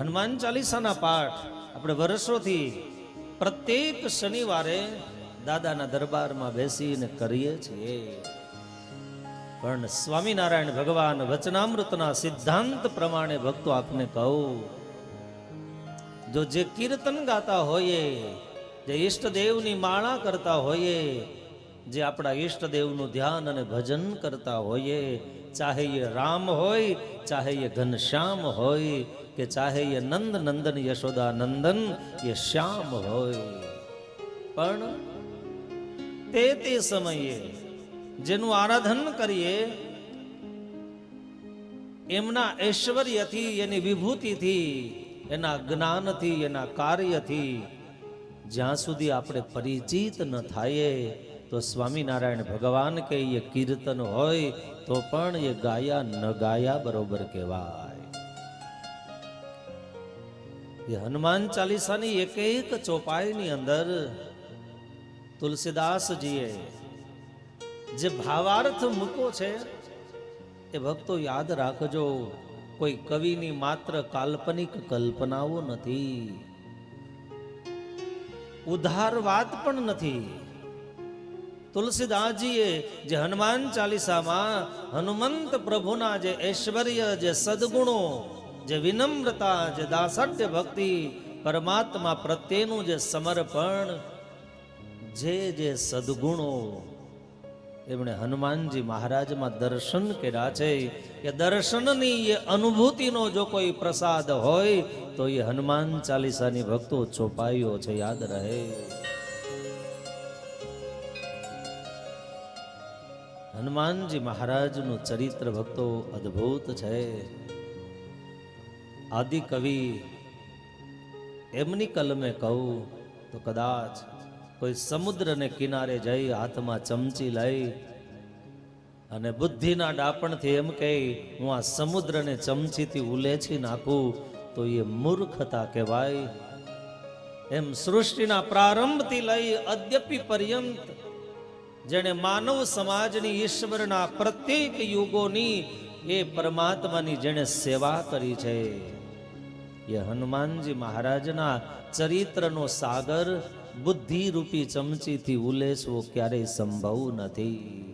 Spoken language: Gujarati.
હનુમાન ચાલીસાના પાઠ આપણે વર્ષોથી પ્રત્યેક શનિવારે દાદાના દરબારમાં બેસીને કરીએ છીએ. પણ સ્વામિનારાયણ ભગવાન વચનામૃતના સિદ્ધાંત પ્રમાણે ભક્તો આપને કહું, જો જે કીર્તન ગાતા હોઈએ, જે ઈષ્ટદેવની માળા કરતા હોઈએ જે આપણા ઈષ્ટદેવનું ધ્યાન અને ભજન કરતા હોઈએ, ચાહે એ રામ હોય, ચાહે એ ઘનશ્યામ હોય, કે ચાહે એ નંદ નંદન યશોદા નંદન એ શ્યામ હોય. પણ તે તે સમયે જેનું આરાધન કરીએ, એમના ઐશ્વર્યથી, એની વિભૂતિથી, એના જ્ઞાનથી, એના કાર્યથી, જ્યાં સુધી આપણે પરિચિત ન થાય તો સ્વામિનારાયણ ભગવાન કે એ કીર્તન હોય તો પણ એ ગાયા ન ગાયા બરોબર કહેવાય. એ હનુમાન ચાલીસાની એક એક ચોપાઈની અંદર તુલસીદાસજીએ જે ભાવાર્થ મૂકો છે, એ ભક્તો યાદ રાખજો, કોઈ કવિની માત્ર કાલ્પનિક કલ્પનાઓ નથી. ઉધાર વાત પણ નથી. તુલસીદાસજીએ જે હનુમાન ચાલીસામાં હનુમંત પ્રભુના જે ઐશ્વર્ય, જે સદગુણો, જે વિનમ્રતા, જે દાસઢ્ય ભક્તિ પરમાત્મા પ્રત્યેનું જે સમર્પણ, જે જે સદગુણો એમણે હનુમાનજી મહારાજમાં દર્શન કર્યા છે કે દર્શનની એ અનુભૂતિનો જો કોઈ પ્રસાદ હોય તો એ હનુમાન ચાલીસાની ભક્તો છોપાયો છે, યાદ રહે. હનુમાનજી મહારાજનું ચરિત્ર ભક્તો અદ્ભુત છે. આદિ કવિ એમની કલમે કહું તો કદાચ કોઈ સમુદ્રને કિનારે જઈ હાથમાં ચમચી લઈ અને બુદ્ધિના ડાપણથી એમ કહે, હું આ સમુદ્રને ચમચીથી ઉલેચી નાખું તો એ મૂર્ખતા કહેવાય. એમ સૃષ્ટિના પ્રારંભથી લઈ અદ્યપી પર્યંત જેણે માનવ સમાજની ઈશ્વરના પ્રત્યેક યુગોની એ પરમાત્માની જેણે સેવા કરી છે. એ હનુમાનજી મહારાજના ચરિત્રનો સાગર બુદ્ધિરૂપી ચમચીથી ઉલેસવો ક્યારેય સંભવ નથી.